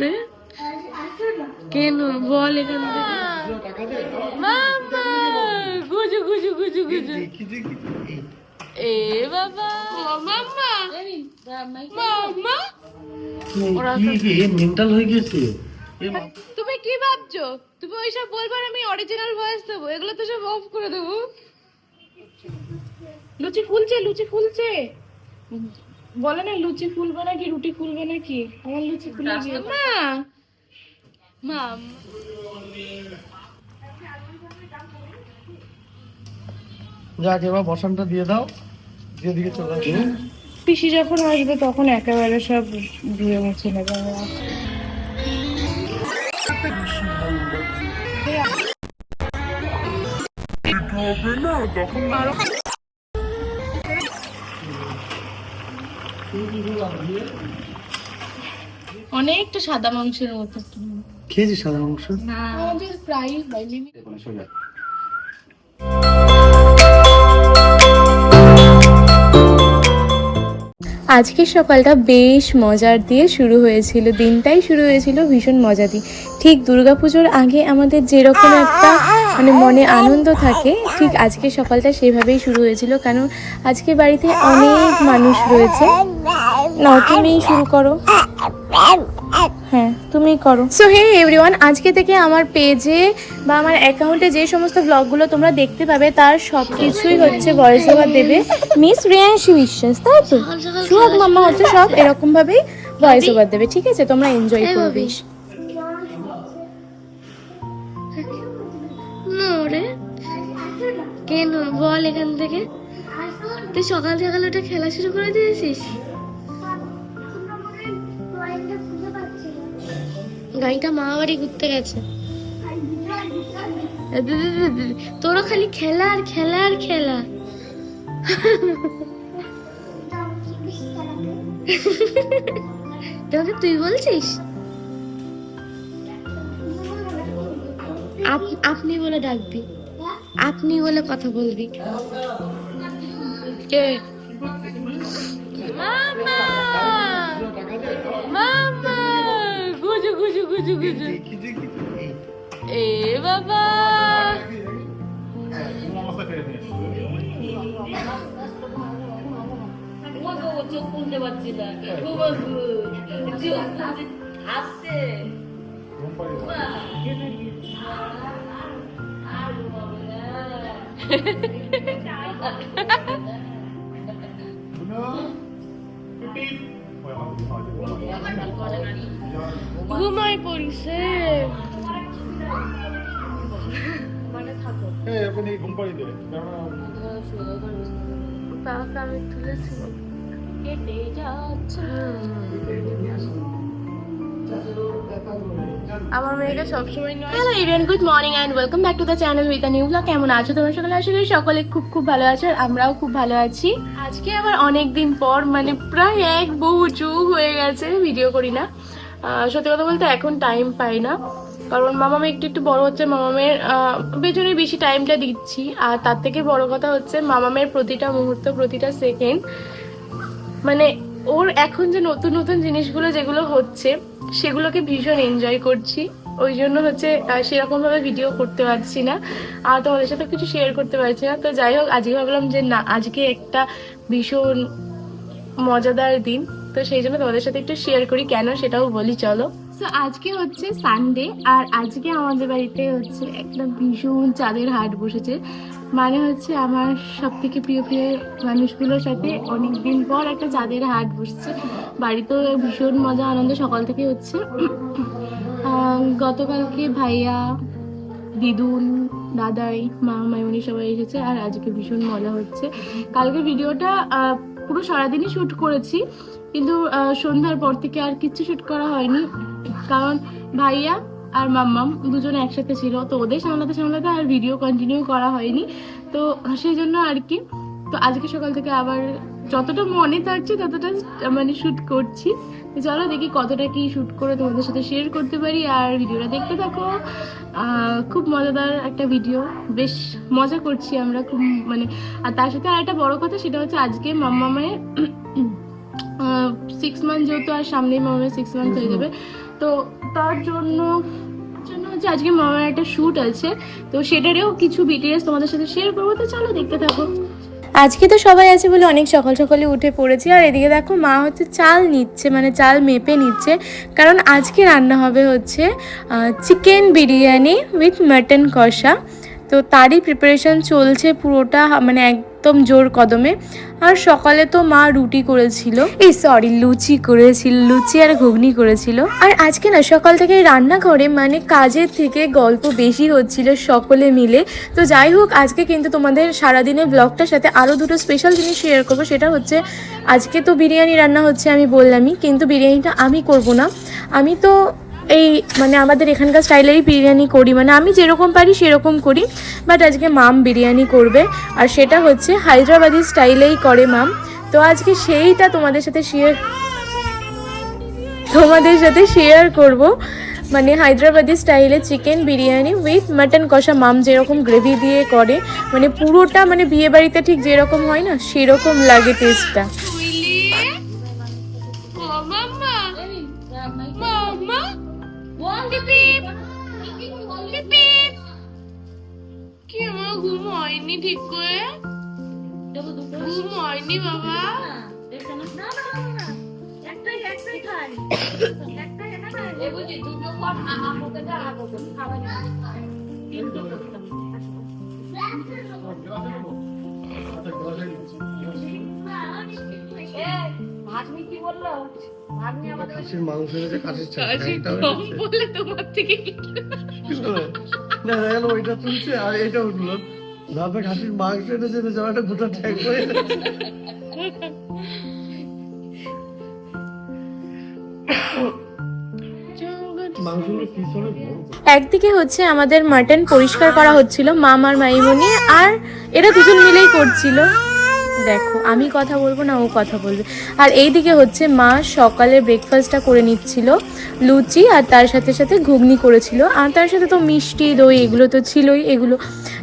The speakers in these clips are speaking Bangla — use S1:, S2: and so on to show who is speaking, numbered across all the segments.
S1: রে কেন? বল এখান থেকে। গুজু গুজু গুজু গুজু এ বাবা। মাম্মা। মাম্মা। ওরা
S2: মেন্টাল হয়ে গেছে।
S1: তুমি কি ভাবছ? তুমি ওইসব বলবার আমি অরিজিনাল ভয়েস দেবো। এগুলো তো সব অফ করে দেবো। লুচি ফুলছে লুচি ফুলছে বলে না লুচি ফুলবে নাকি রুটি ফুলবে নাকি? আমার লুচি ফুলে গিয়ে মা! মাম
S2: যাক এবার বসানটা দিয়ে দাও দিয়ে দিকে চলে আসবে।
S1: পিসি যখন আসবে তখন একেবারে সব ধুয়ে মুছে নেবে আমরা। অনেকটা সাদা মাংসের মতো।
S2: খেয়েছিস সাদা মাংস?
S1: আমাদের প্রায় limit আজকের সকালটা বেশ মজার দিয়ে শুরু হয়েছিল দিনটাই শুরু হয়েছিল ভীষণ মজা দিয়ে ঠিক দুর্গাপুজোর আগে আমাদের যেরকম একটা মানে মনে আনন্দ থাকে ঠিক আজকে সকালটা সেভাবেই শুরু হয়েছিল কারণ আজকে বাড়িতে অনেক মানুষ রয়েছে। না তুমি শুরু করো। হ্যাঁ তুমি করো। সো হে এভরিওয়ান আজকে থেকে আমার পেজে বা আমার অ্যাকাউন্টে যে সমস্ত ব্লগগুলো তোমরা দেখতে পাবে তার সব কিছুই হচ্ছে ভয়েস ওভার দেবে। মিস রিয়াংশী বিশ্বাস তাই তো? সুহাগ মাম্মা হচ্ছে সব এরকম ভাবেই ভয়েস ওভার দেবে ঠিক আছে? তোমরা এনজয় করবে। কেন বল এখান থেকে। তুই সকাল সকাল ওটা খেলা শুরু করে দিয়েছিস? গাড়িটা মা বাড়ি ঘুরতে গেছে। তোরা খালি খেলা আর খেলা আর খেলা। তোমাকে তুই বলছিস? আপ- আপনি বলে ডাকবি। আপনি বলে কথা বলবি। কে? মামা! মামা! গুজু গুজু গুজু গুজু এ বাবা! চোখ খুলতে পারছি না আসছে ঘুমাই পড়িছে
S2: ঘুম পাড়ি দে
S1: তাকে আমি তুলেছি। কেটে যাচ্ছে। আমার মেয়েকে সবসময় good morning and the channel কেমন আছো সকলে? সকলে খুব খুব ভালো আর আমরাও খুব ভালো আছি। আজকে আবার অনেক দিন পর মানে প্রায় এক হয়ে গেছে ভিডিও করি না। সত্যি কথা বলতে এখন টাইম পাই না। কারণ মামামে একটু একটু বড় হচ্ছে মামামের পেছনে বেশি টাইমটা দিচ্ছি। আর তার থেকে বড় কথা হচ্ছে মামামের প্রতিটা মুহূর্ত, প্রতিটা সেকেন্ড মানে ওর এখন যে নতুন নতুন জিনিসগুলো যেগুলো হচ্ছে সেগুলোকে ভীষণ এনজয় করছি। ওই জন্য হচ্ছে সেরকম ভাবে ভিডিও করতে পারছি না। আর তোমাদের সাথে কিছু শেয়ার করতে পারছি না। তো যাই হোক, আজকে ভাবলাম যে না, আজকে একটা ভীষণ মজাদার দিন। তো সেই জন্য তোমাদের সাথে একটু শেয়ার করি। কেন সেটাও বলি, চলো। তো আজকে হচ্ছে সানডে আর আজকে আমাদের বাড়িতে হচ্ছে একটা ভীষণ চাঁদের হাট বসেছে। মানে হচ্ছে আমার সব থেকে প্রিয় প্রিয় মানুষগুলোর সাথে অনেক দিন পর একটা চাঁদের হাট বসছে। বাড়িতেও ভীষণ মজা, আনন্দ, সকাল থেকে হচ্ছে। গতকালকে ভাইয়া, দিদুন, দাদাই, মা, মাইমনি সবাই এসেছে আর আজকে ভীষণ মজা হচ্ছে। কালকে ভিডিওটা পুরো সারাদিনই শ্যুট করেছি, কিন্তু সন্ধ্যার পর থেকে আর কিচ্ছু শ্যুট করা হয়নি। কারণ ভাইয়া আর মাম্মাম দুজনে একসাথে ছিল। তো ওদের সামলাতে সামলাতে আর ভিডিও কন্টিনিউ করা হয়নি। তো সেই জন্য আর কি। তো আজকে সকাল থেকে আবার যতটা মনে থাকছে ততটা মানে শ্যুট করছি। চলো দেখি কতটা কি শ্যুট করে তোমাদের সাথে শেয়ার করতে পারি। আর ভিডিওটা দেখতে থাকো। খুব মজাদার একটা ভিডিও বেশ মজা করছি আমরা খুব মানে আর তার সাথে আর একটা বড় কথা সেটা হচ্ছে আজকে মাম্মা মায়ের
S3: সিক্স মান্থ যেহেতু আর সামনেই মামার সিক্স মান্থ হয়ে যাবে। তো তার জন্য জন্য হচ্ছে আজকে মামার একটা শ্যুট আছে। তো সেটারও কিছু বিটিএস তোমাদের সাথে শেয়ার করব। তো চলো দেখতে থাকো। আজকে তো সবাই আছে বলে অনেক সকাল সকালে উঠে পড়েছি। আর এদিকে দেখো, মা হচ্ছে চাল নিচ্ছে মানে চাল মেপে নিচ্ছে। কারণ আজকে রান্না হবে হচ্ছে চিকেন বিরিয়ানি উইথ মাটন কষা। তো তারই প্রিপারেশন চলছে পুরোটা মানে একদম জোর কদমে। আর সকালে তো মা রুটি করেছিল। এই সরি লুচি করেছিল, লুচি আর ঘুগনি করেছিল। আর আজকে না, সকাল থেকে রান্নাঘরে মানে কাজের থেকে গল্প বেশি হচ্ছিল সকলে মিলে। তো যাই হোক, আজকে কিন্তু তোমাদের সারাদিনের ব্লগটার সাথে আরও দুটো স্পেশাল জিনিস শেয়ার করব। সেটা হচ্ছে, আজকে তো বিরিয়ানি রান্না হচ্ছে আমি বললামই, কিন্তু বিরিয়ানিটা আমি করব না। আমি তো এই মানে আমাদের এখানকার স্টাইলেরই বিরিয়ানি করি। মানে আমি যেরকম পারি সেরকম করি। বাট আজকে মাম বিরিয়ানি করবে। আর সেটা হচ্ছে হায়দ্রাবাদি স্টাইলেই করে মাম। তো আজকে সেইটা তোমাদের সাথে শেয়ার তোমাদের সাথে শেয়ার করব। মানে হায়দ্রাবাদি স্টাইলে চিকেন বিরিয়ানি উইথ মাটন কষা মাম যেরকম গ্রেভি দিয়ে করে। মানে পুরোটা মানে বিয়ে বাড়িতে ঠিক যেরকম হয় না, সেরকম লাগে টেস্টটা ঘুম হয়নি ঠিক করে? ঘুম হয়নি বাবা
S2: খাসির মাংস এনেছে খাসির চাল
S3: কম
S2: এনেছে।
S3: বলে তোমার থেকে
S2: না ওইটা তুলছে আর এটা উঠল। ভাবে খাসির মাংস আমার একটা গোটা বড়।
S3: একদিকে হচ্ছে আমাদের মাটন পরিষ্কার করা হচ্ছিল মাম আর মাইমনি আর এরা দুজন মিলেই করছিল। দেখো, আমি কথা বলব না, ও কথা বলবে। আর এই দিকে হচ্ছে মা সকালে ব্রেকফাস্টটা করে নিচ্ছিল, লুচি আর তার সাথে সাথে ঘুগনি করেছিল। আর তার সাথে তো মিষ্টি, দই এগুলো তো ছিলই, এগুলো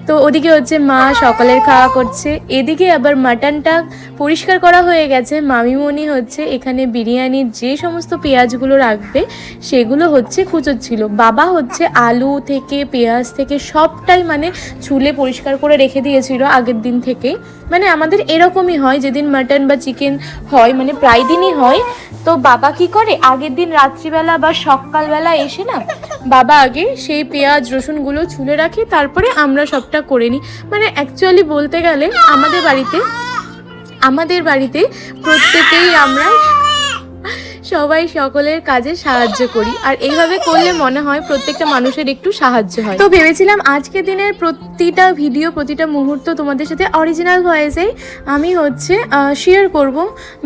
S3: তো ওদিকে হচ্ছে মা সকালের খাওয়া করছে। এদিকে আবার মাটনটা পরিষ্কার করা হয়ে গেছে। মামিমণি হচ্ছে এখানে বিরিয়ানির যে সমস্ত পেঁয়াজগুলো রাখবে, সেগুলো হচ্ছে কুচোচ্ছিল বাবা হচ্ছে আলু থেকে, পেঁয়াজ থেকে সবটাই মানে ছুলে পরিষ্কার করে রেখে দিয়েছিল আগের দিন থেকে। মানে আমাদের এরকমই হয়, যেদিন মাটন বা চিকেন হয় মানে প্রায় দিনই হয়। তো বাবা কি করে? আগের দিন রাত্রিবেলা বা সকালবেলা এসে না বাবা আগে সেই পেঁয়াজ, রসুনগুলো ছুলে রাখে, তারপরে আমরা সবটা করে নিই। মানে অ্যাকচুয়ালি বলতে গেলে আমাদের বাড়িতে আমাদের বাড়িতে প্রত্যেকেই আমরা সবাই সকলের কাজে সাহায্য করি। আর এইভাবে করলে মনে হয় প্রত্যেকটা মানুষের একটু সাহায্য হয়। তো ভেবেছিলাম আজকে দিনের প্রতিটা ভিডিও, প্রতিটা মুহূর্ত তোমাদের সাথে অরিজিনাল ভয়েসেই আমি হচ্ছে শেয়ার করব।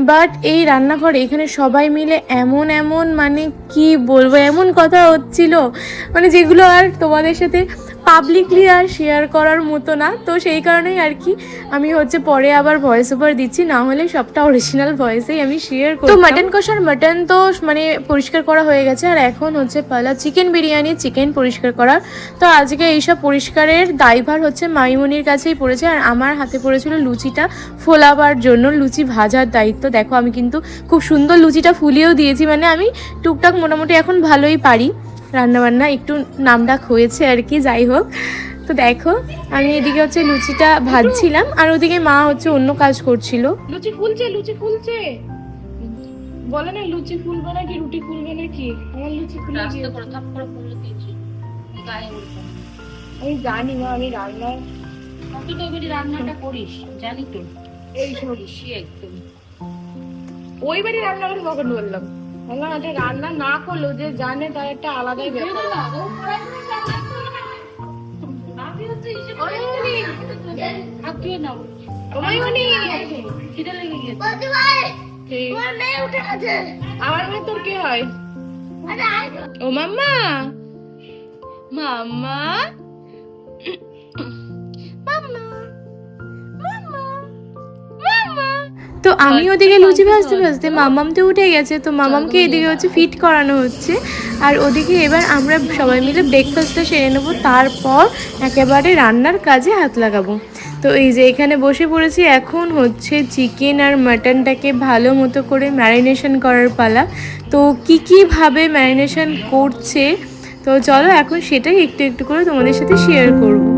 S3: বাট এই রান্নাঘরে এখানে সবাই মিলে এমন এমন মানে কি বলব? এমন কথা হচ্ছিল। মানে যেগুলো আর তোমাদের সাথে পাবলিকলি আর শেয়ার করার মতো না। তো সেই কারণেই আর কি আমি হচ্ছে পরে আবার ভয়েস ওভার দিচ্ছি। না হলে সবটা অরিজিনাল ভয়েসেই আমি শেয়ার করি তো মাটন কষার মাটন তো মানে পরিষ্কার করা হয়ে গেছে। আর এখন হচ্ছে পালা চিকেন বিরিয়ানি চিকেন পরিষ্কার করা। তো আজকে এইসব পরিষ্কারের দায়ভার হচ্ছে মাইমনির কাছেই পড়েছে। আর আমার হাতে পড়েছিল লুচিটা ফোলাবার জন্য। লুচি ভাজার দায়িত্ব। দেখো আমি কিন্তু খুব সুন্দর লুচিটা ফুলিয়েও দিয়েছি। মানে আমি টুকটাক মোটামুটি এখন ভালোই পারি। রান্নাবান্না একটু নামডাক হয়েছে আর কি যাই হোক। তো দেখো আমি এদিকে হচ্ছে লুচিটা ভাজছিলাম আর ওদিকে মা হচ্ছে অন্য কাজ করছিল। লুচি ফুলছে লুচি ফুলছে। বলে না লুচি ফুলবে নাকি রুটি ফুলবে নাকি? আমার লুচি ফুলে আমি জানি না আমি রান্না
S4: তুই তো এবারে রান্নাটা করিস জানি তো।
S3: এই সব
S4: বেশি একদম।
S3: ওই বাড়ি রান্না করে কখন বললাম? বললাম এটা রান্না না করলেও যে জানে তার একটা আলাদাই ব্যাপার। আমার তোর কে হয়? ও মাম্মা। মাম্মা? তো আমি ওদিকে লুচি ভাজতে ভাজতে মামাম তো উঠে গেছে তো মামামকে এদিকে হচ্ছে ফিট করানো হচ্ছে। আর ওদিকে এবার আমরা সবাই মিলে ব্রেকফাস্টটা সেরে নেব তারপর একেবারে রান্নার কাজে হাত লাগাবো। তো তো এই যে এখানে বসে পড়েছি এখন হচ্ছে চিকেন আর মাটনটাকে ভালো মতো করে ম্যারিনেশন করার পালা। তো কী কীভাবে ম্যারিনেশন করছে? তো চলো এখন সেটাই একটু একটু করে তোমাদের সাথে শেয়ার করব।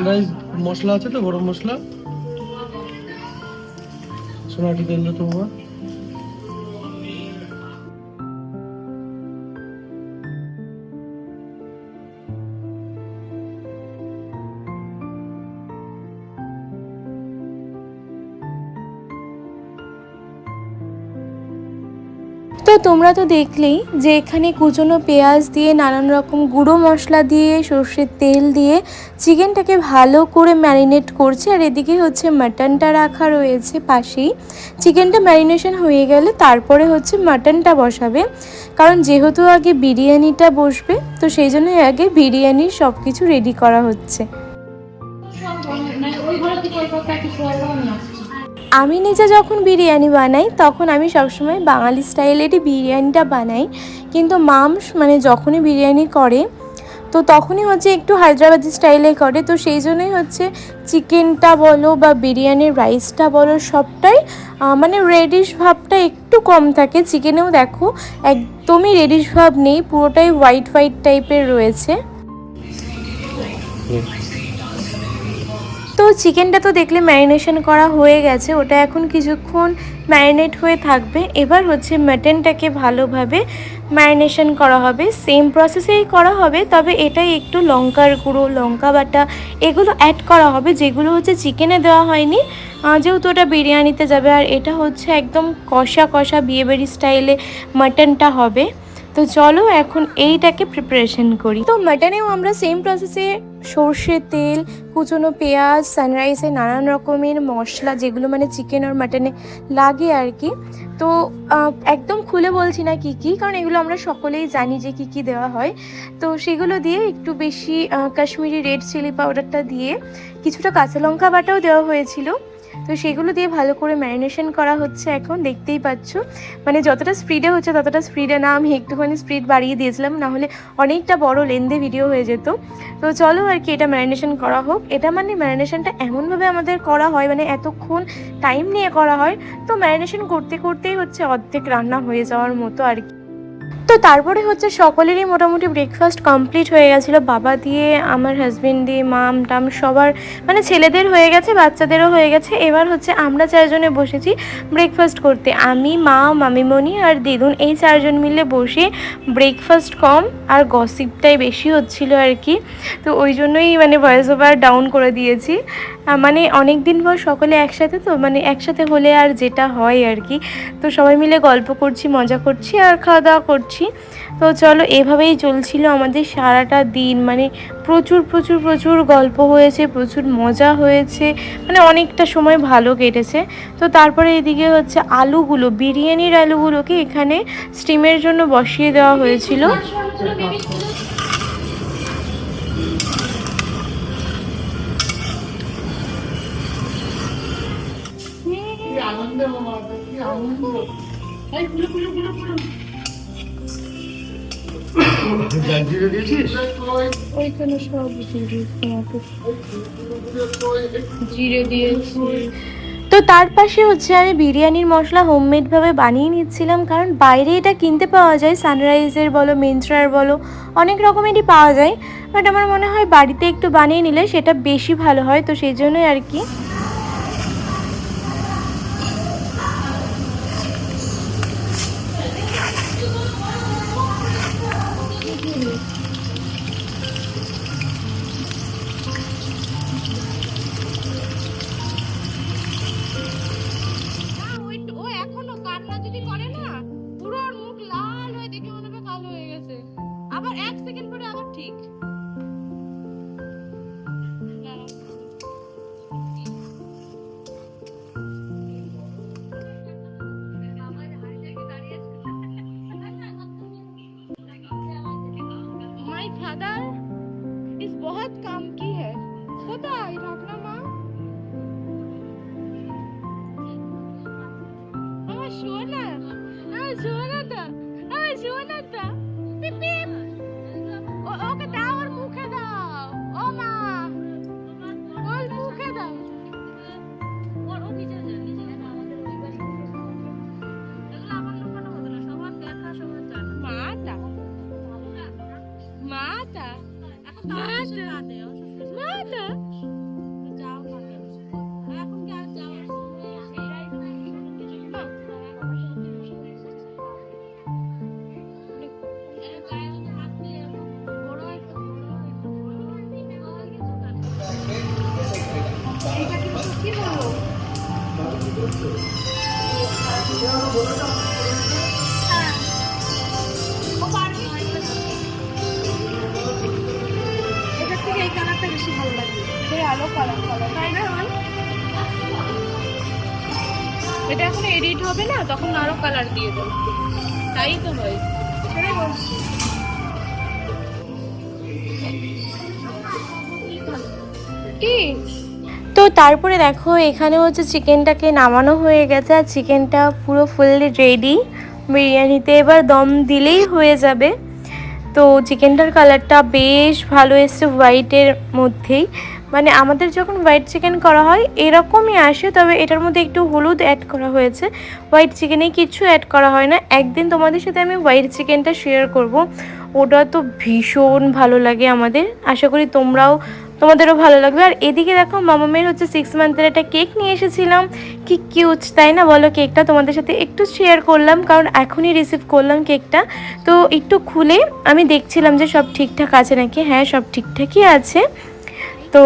S2: সানরাইজ মশলা আছে তো গরম মশলা? সোনাটি দেন তোমার।
S3: তো তোমরা তো দেখলেই যে এখানে কুচনো পেঁয়াজ দিয়ে নানান রকম গুঁড়ো মশলা দিয়ে, সর্ষের তেল দিয়ে চিকেনটাকে ভালো করে ম্যারিনেট করছে আর এদিকে হচ্ছে মাটনটা রাখা রয়েছে পাশেই। চিকেনটা ম্যারিনেশন হয়ে গেলে তারপরে হচ্ছে মাটনটা বসাবে। কারণ যেহেতু আগে বিরিয়ানিটা বসবে, তো সেই জন্যই আগে বিরিয়ানির সব কিছু রেডি করা হচ্ছে। আমি নিজে যখন বিরিয়ানি বানাই, তখন আমি সবসময় বাঙালি স্টাইলেরই বিরিয়ানিটা বানাই। কিন্তু মামস মানে যখনই বিরিয়ানি করে, তো তখনই হচ্ছে একটু হায়দ্রাবাদি স্টাইলে করে। তো সেই জন্যই হচ্ছে চিকেনটা বলো বা বিরিয়ানির রাইসটা বলো, সবটাই মানে রেডিশ ভাবটা একটু কম থাকে। চিকেনেও দেখো একদমই রেডিশ ভাব নেই, পুরোটাই হোয়াইট হোয়াইট টাইপের রয়েছে। তো চিকেনটা তো দেখলে ম্যারিনেশন করা হয়ে গেছে, ওটা এখন কিছুক্ষণ ম্যারিনেট হয়ে থাকবে। এবার হচ্ছে মাটনটাকে ভালোভাবে ম্যারিনেশন করা হবে। সেম প্রসেসেই করা হবে, তবে এটাই একটু লঙ্কার গুঁড়ো, লঙ্কা বাটা, এগুলো অ্যাড করা হবে, যেগুলো হচ্ছে চিকেনে দেওয়া হয়নি। যেহেতু ওটা বিরিয়ানিতে যাবে, আর এটা হচ্ছে একদম কষা কষা বিয়েবাড়ি স্টাইলে মাটনটা হবে। তো চলো এখন এইটাকে প্রিপারেশন করি। তো মাটনেও আমরা সেম প্রসেসে সর্ষে তেল, কুচনো পেঁয়াজ সানরাইসে নানান রকমের মশলা, যেগুলো মানে চিকেন আর মাটনে লাগে আর কি। তো একদম খুলে বলছি না কি কি, কারণ এগুলো আমরা সকলেই জানি যে কি কি দেওয়া হয়। তো সেগুলো দিয়ে একটু বেশি কাশ্মীরি রেড চিলি পাউডারটা দিয়ে কিছুটা কাঁচা লঙ্কা বাটাও দেওয়া হয়েছিল। তো সেগুলো দিয়ে ভালো করে ম্যারিনেশন করা হচ্ছে এখন, দেখতেই পাচ্ছ। মানে যতটা স্পিডে হচ্ছে ততটা স্পিডে না, আমি একটুখানি স্পিড বাড়িয়ে দিয়েছিলাম নাহলে অনেকটা বড় লেন্দি ভিডিও হয়ে যেত। তো চলো আর কি এটা ম্যারিনেশন করা হোক। এটা মানে ম্যারিনেশনটা এমনভাবে আমাদের করা হয় মানে এতক্ষণ টাইম নিয়ে করা হয়। তো ম্যারিনেশন করতে করতেই হচ্ছে অর্ধেক রান্না হয়ে যাওয়ার মতো আর কি। তো তারপরে হচ্ছে সকলেরই মোটামুটি ব্রেকফাস্ট কমপ্লিট হয়ে গেছিল। বাবা দিয়ে, আমার হাজব্যান্ড দিয়ে মাম টাম সবার মানে ছেলেদের হয়ে গেছে, বাচ্চাদেরও হয়ে গেছে। এবার হচ্ছে আমরা চারজনে বসেছি ব্রেকফাস্ট করতে। আমি, মা, মামিমণি আর দিদুন এই চারজন মিলে বসে ব্রেকফাস্ট কম আর গসিপটাই বেশি হচ্ছিল আর কি। তো ওই জন্যই মানে ভয়েস ওভার ডাউন করে দিয়েছি। মানে অনেক দিন পর সকলে একসাথে তো মানে একসাথে হলে আর যেটা হয় আর কি। তো সবাই মিলে গল্প করছি, মজা করছি আর খাওয়া দাওয়া করছি। তো চলো, এভাবেই চলছিল আমাদের সারাটা দিন। মানে প্রচুর প্রচুর প্রচুর গল্প হয়েছে, প্রচুর মজা হয়েছে। মানে অনেকটা সময় ভালো কেটেছে। তো তারপরে এদিকে হচ্ছে আলুগুলো, বিরিয়ানির আলুগুলোকে এখানে স্টিমের জন্য বসিয়ে দেওয়া হয়েছিল। তো তার পাশে হচ্ছে আমি বিরিয়ানির মশলা হোমমেডভাবে বানিয়ে নিচ্ছিলাম, কারণ বাইরে এটা কিনতে পাওয়া যায়, সানরাইজের বলো, মিন্ত্রার বলো, অনেক রকমেরই পাওয়া যায়। বাট আমার মনে হয় বাড়িতে একটু বানিয়ে নিলে সেটা বেশি ভালো হয়, তো সেই জন্যই আর কি। সোনা আমার সোনাটা আমার সোনাটা পিপ।
S5: এটার থেকে এই কালারটা বেশি ভালো লাগছে
S3: এই আলো কালার কালার
S5: তাই না
S3: এটা এখন এডিট হবে না, তখন আরও কালার দিয়ে দেবো। তাই তো হয়
S5: সেটাই বলছি।
S3: কি? তারপরে দেখো, এখানে হচ্ছে চিকেনটাকে নামানো হয়ে গেছে আর চিকেনটা পুরো ফুললি রেডি বিরিয়ানিতে এবার দম দিলেই হয়ে যাবে। তো চিকেনটার কালারটা বেশ ভালো এসছে হোয়াইটের মধ্যেই। মানে আমাদের যখন হোয়াইট চিকেন করা হয়, এরকমই আসে, তবে এটার মধ্যে একটু হলুদ অ্যাড করা হয়েছে। হোয়াইট চিকেনে কিছু অ্যাড করা হয় না। একদিন তোমাদের সাথে আমি হোয়াইট চিকেনটা শেয়ার করব। ওটা তো ভীষণ ভালো লাগে আমাদের। আশা করি তোমরাও তোমাদেরও ভালো লাগবে। আর এদিকে দেখো মামামের হচ্ছে সিক্স মান্থের একটা কেক নিয়ে এসেছিলাম। কি কিউট তাই না? বলো কেকটা তোমাদের সাথে একটু শেয়ার করলাম, কারণ এখনই রিসিভ করলাম কেকটা তো একটু খুলে আমি দেখছিলাম যে সব ঠিকঠাক আছে নাকি? হ্যাঁ সব ঠিকঠাকই আছে। তো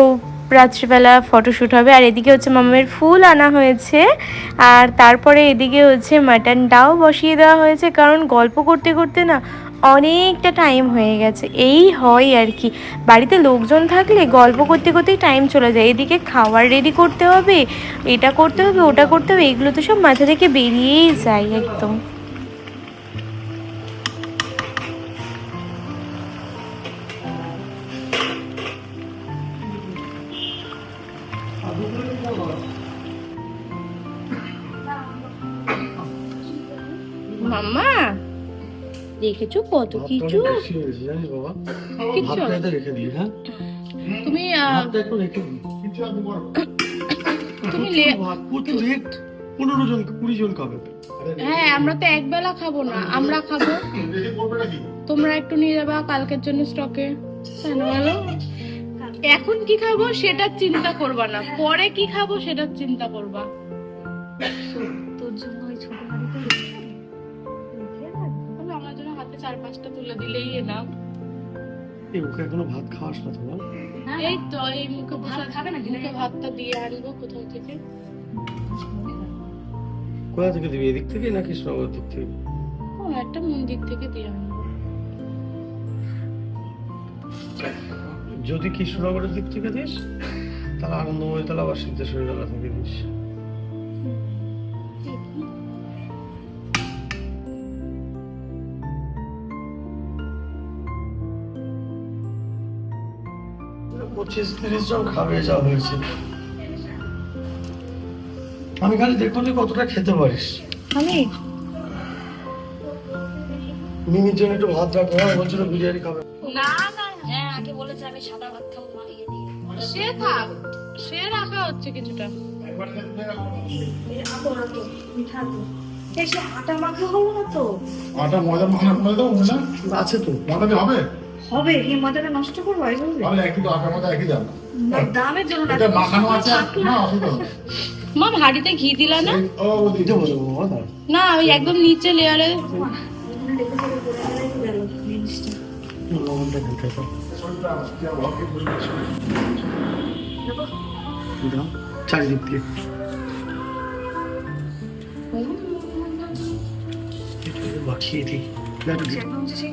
S3: রাত্রিবেলা ফটোশ্যুট হবে। আর এদিকে হচ্ছে মামামের ফুল আনা হয়েছে। আর তারপরে এদিকে হচ্ছে মাটনটাও বসিয়ে দেওয়া হয়েছে। কারণ গল্প করতে করতে না অনেকটা টাইম হয়ে গেছে। এই হয় আর কি। বাড়িতে লোকজন থাকলে গল্প করতে করতেই টাইম চলে যায়। এদিকে খাওয়ার রেডি করতে হবে, এটা করতে হবে, ওটা করতে হবে, এগুলো তো সব মাথা থেকে বেরিয়েই যায় একদম। দেখেছ? কত কিছু?
S2: দিই হ্যাঁ?
S3: তুমি তুমি
S2: পনেরো জন কুড়ি জন খাবে।
S3: হ্যাঁ আমরা তো একবেলা খাব না আমরা খাব। তোমরা একটু নিয়ে যাবা কালকের জন্য স্টকে বলো? এখন কি খাব সেটা চিন্তা করবা না। পরে কি খাব সেটা চিন্তা করবা।
S5: তোর জন্য ওই ছোট
S3: চার পাঁচটা তুলে দিলেই এনাম
S2: এই ওকে এখনও ভাত খাওয়াস না তোমার
S5: না,
S3: এই তো এই মুখে
S5: ভাত খাবে নাকি?
S3: মুখে ভাতটা দিয়ে আনব কোথাও থেকে।
S2: কোথা থেকে দিবি? এদিক থেকে না কৃষ্ণনগর দিক থেকে?
S3: কোন একটা মন্দির থেকে দিয়ে আনব।
S2: যদি কৃষ্ণনগরের দিক থেকে দিস তাহলে আনন্দময় তাহলে আবার সিদ্ধেশ্বরী তলা থেকে দিস। পঁচিশ তিরিশ জন খাবে যা হয়েছে। আমি খালি দেখো তুই কতটা খেতে পারিস।
S3: আমি?
S2: মিমির জন্য একটু ভাত রাখো হ্যাঁ বলছিল বিরিয়ানি খাবে।
S3: না না
S5: হ্যাঁ আগে বলেছে আমি সাদা ভাত খাব মা ইয়ে
S3: সে থাক সে রাখা হচ্ছে কিছুটা।
S5: আটা মাখা হলো না তো?
S4: আটা ময়দা দেবো না
S2: আছে তো।
S4: ময়দা হবে?
S5: হবে এই মজাটা নষ্ট করব এইভাবে
S4: তাহলে একই তো আটা ময়দা একই দাম।
S5: না, দামের জন্য না
S4: এটা মাখানো আছে না অসুবিধা
S3: মা হাড়িতে ঘি দিলা না?
S4: ও
S2: বলব বাবা দাঁড়া।
S3: না ওই একদম নিচে লেয়ারে।
S2: লবণটা ঢুকে চারিদিক দিয়ে। এটাকে দিই।
S5: একদম সেই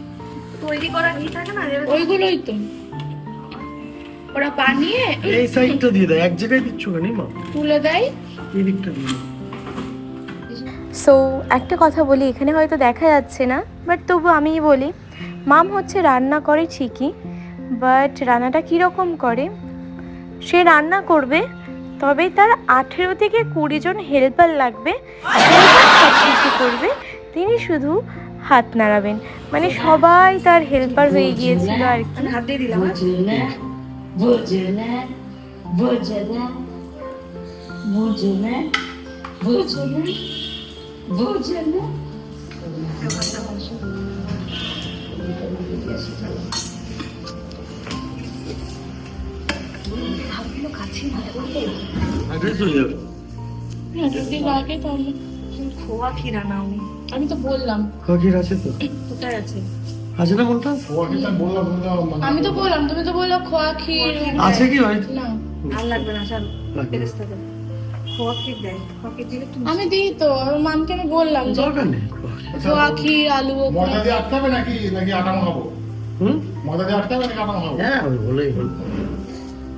S5: তৈরি করা ঘি থাকে না?
S3: ওইগুলোই তো। ওরা বানিয়ে
S2: এই সাইডটা দিয়ে দেয় এক জায়গায় দিচ্ছ কেন মা
S3: তুলে দেয়।
S2: এই দিকটা দিয়ে
S3: সো একটা কথা বলি এখানে হয়তো দেখা যাচ্ছে না বাট তবু আমি বলি মাম হচ্ছে রান্না করে ঠিকই বাট রান্নাটা কীরকম করে? সে রান্না করবে তবে তার আঠেরো থেকে কুড়ি জন হেল্পার লাগবে সব কিছু করবে। তিনি শুধু হাত নাড়াবেন। মানে সবাই তার হেল্পার হয়ে গিয়েছিল আর কি।
S5: হাত দিয়ে দিলাম
S2: হয়ে?
S5: খোয়া ক্ষীর আনা আমি
S3: আমি তো বললাম।
S2: কাকির আছে তো?
S5: কোথায় আছে?
S2: আছে না কোনটা
S3: আমি তো বললাম তুমি তো বলল খোয়া ক্ষীর
S2: আছে কি
S3: না।
S5: আর লাগবে না স্যার ফেরেস্তা দেয় খোয়া ক্ষীর দেয়? খোয়া ক্ষীর দিলে
S3: আমি দিই তো মামকে আমি বললাম যে
S2: দরকার নেই
S3: খোয়া। ক্ষীর আলু
S4: ময়দা দিয়ে আটকাবে নাকি নাকি আটা মাখাবো?
S2: হুম?
S4: ময়দা দিয়ে আটকাবে নাকি আটা মাখাবো?
S2: হ্যাঁ বলেই হল।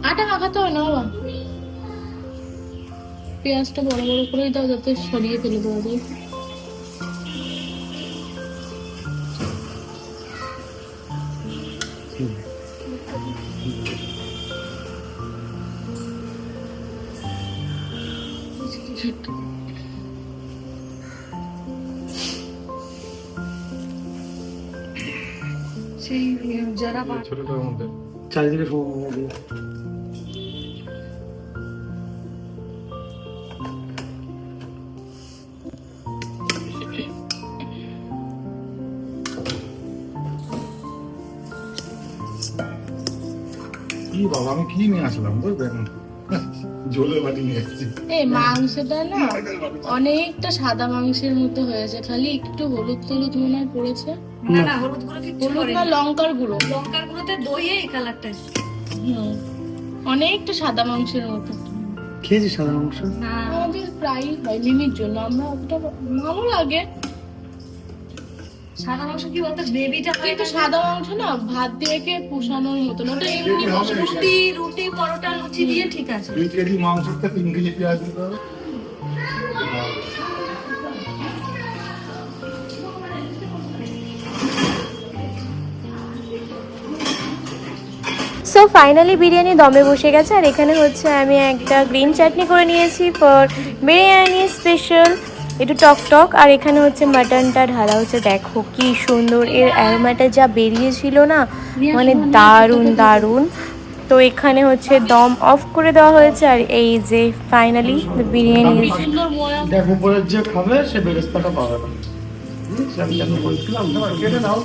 S3: আটা মাখাতে হয় না বাবা। পেঁয়াজটা বড় বড় করেই দাও যাতে সরিয়ে ফেলে দেওয়া যায়।
S5: সেই যারা বা-
S4: ছোটটার মধ্যে
S2: চারিদিকে সময় দিয়ে
S4: কি বাবা আমি কি নিয়ে আসলাম বুঝলেন জলের বাটি নিয়ে এসেছি।
S3: এই মাংসটা না অনেকটা সাদা মাংসের মতো হয়েছে। খালি একটু হলুদ টলুদ মনে হয় পড়েছে।
S5: না না হলুদ গুঁড়ো কিচ্ছু
S3: হলুদ না লঙ্কার গুঁড়ো।
S5: লঙ্কার গুঁড়োতে দইয়ে এই কালারটা
S3: হুম। অনেকটা সাদা মাংসের মতো।
S2: খেয়েছি সাদা মাংস?
S5: না
S3: আমাদের প্রায় হয় মিমির জন্য। আমরা অতটা ভালো লাগে।
S5: সাদা মাংস কি বলতো? হয়
S3: কিন্তু সাদা মাংস না ভাত দিয়ে কে পুষানোর মতন। ওটা এমনি
S5: রুটি রুটি পরোটা লুচি দিয়ে ঠিক আছে।
S4: দুই কেজি মাংসতে তিন কেজি পেঁয়াজ দিতে হবে।
S3: সো ফাইনালি বিরিয়ানি দমে বসে গেছে আর এখানে হচ্ছে আমি একটা গ্রিন চাটনি করে নিয়েছি ফর বিরিয়ানি স্পেশাল একটু টক টক আর এখানে হচ্ছে মাটনটা ঢালা হচ্ছে দেখো কি সুন্দর। এর অ্যারোমাটা যা বেরিয়েছিল না মানে দারুণ দারুণ। তো এখানে হচ্ছে দম অফ করে দেওয়া হয়েছে আর এই যে ফাইনালি বিরিয়ানি
S5: ময়া
S2: যে খাবে সে বেরেস্তাটা পাবে না। আমি কেন বলছিলাম? কেটে নাও।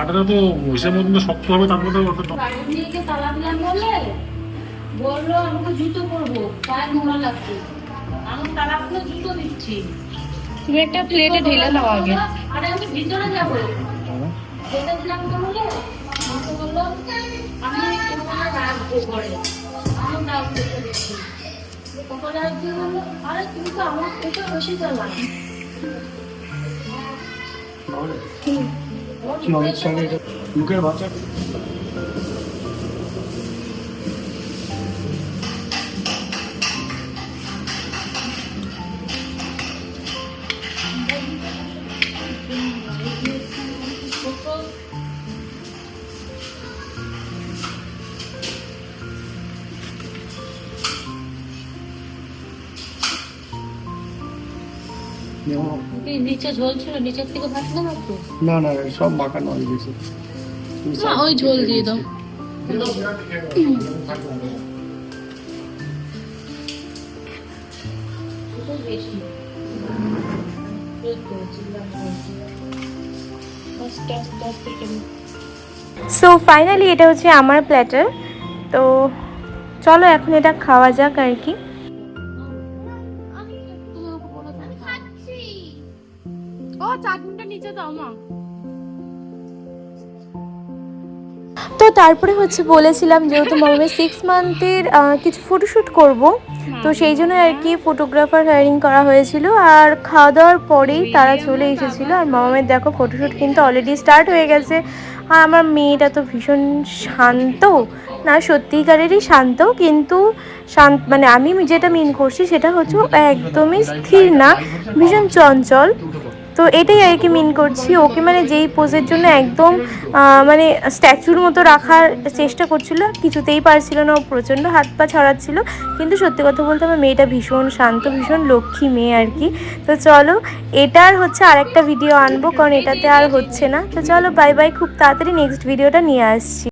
S4: আটাটা তো হিসেব মতন তো শক্ত হবে তারপরে তো
S1: বলল আমাকে জুতো পরবো পায়ে নোংরা লাগছে। আমি তালা খুলে জুতো দিচ্ছি।
S3: তুমি একটা প্লেটে ঢেলে নাও আগে।
S1: আরে আমি ভিতরে যাব। যেতে দিলাম তো বলে আমাকে বলল আমি তোমার রাখব ঘরে আমি তাও করতে দিচ্ছি। কত রাখবি বলল আরে তুমি তো আমার থেকে বেশি চালা
S2: মুখের ভাষা নেওয়া
S1: নিচে ঝোল ছিল নিচের থেকে ভাত নেব তো
S2: না না সব মাখানো হয়ে গেছে।
S3: না ওই ঝোল দিয়ে দাও।
S1: বেশি
S3: আস্তে আস্তে আস্তে করে সো ফাইনালি এটা হচ্ছে আমার প্ল্যাটার তো চলো এখন এটা খাওয়া যাক আর কি। তো তারপরে হচ্ছে বলেছিলাম যেহেতু মামামের সিক্স মান্থের কিছু ফটোশ্যুট করব তো সেই জন্য আর কি ফটোগ্রাফার হায়ারিং করা হয়েছিল। আর খাওয়া দাওয়ার পরেই তারা চলে এসেছিল। আর মামামের দেখো ফটোশ্যুট কিন্তু অলরেডি স্টার্ট হয়ে গেছে। আর আমার মেয়েটা তো ভীষণ শান্ত। না সত্যিকারেরই শান্ত। কিন্তু শান্ত মানে আমি যেটা মিন করছি সেটা হচ্ছে একদমই স্থির না ভীষণ চঞ্চল। তো এটাই আর কি মিন করছি। ওকে মানে যেই পোজের জন্য একদম মানে স্ট্যাচুর মতো রাখার চেষ্টা করছিল, কিছুতেই পারছিল না, ও প্রচণ্ড হাত পা ছড়াচ্ছিল। কিন্তু সত্যি কথা বলতে আমার মেয়েটা ভীষণ শান্ত, ভীষণ লক্ষ্মী মেয়ে আর কি। তো চলো, এটার হচ্ছে আরেকটা ভিডিও আনব, কারণ এটাতে আর হচ্ছে না। তো চলো বাই বাই খুব তাড়াতাড়ি নেক্সট ভিডিওটা নিয়ে আসছি।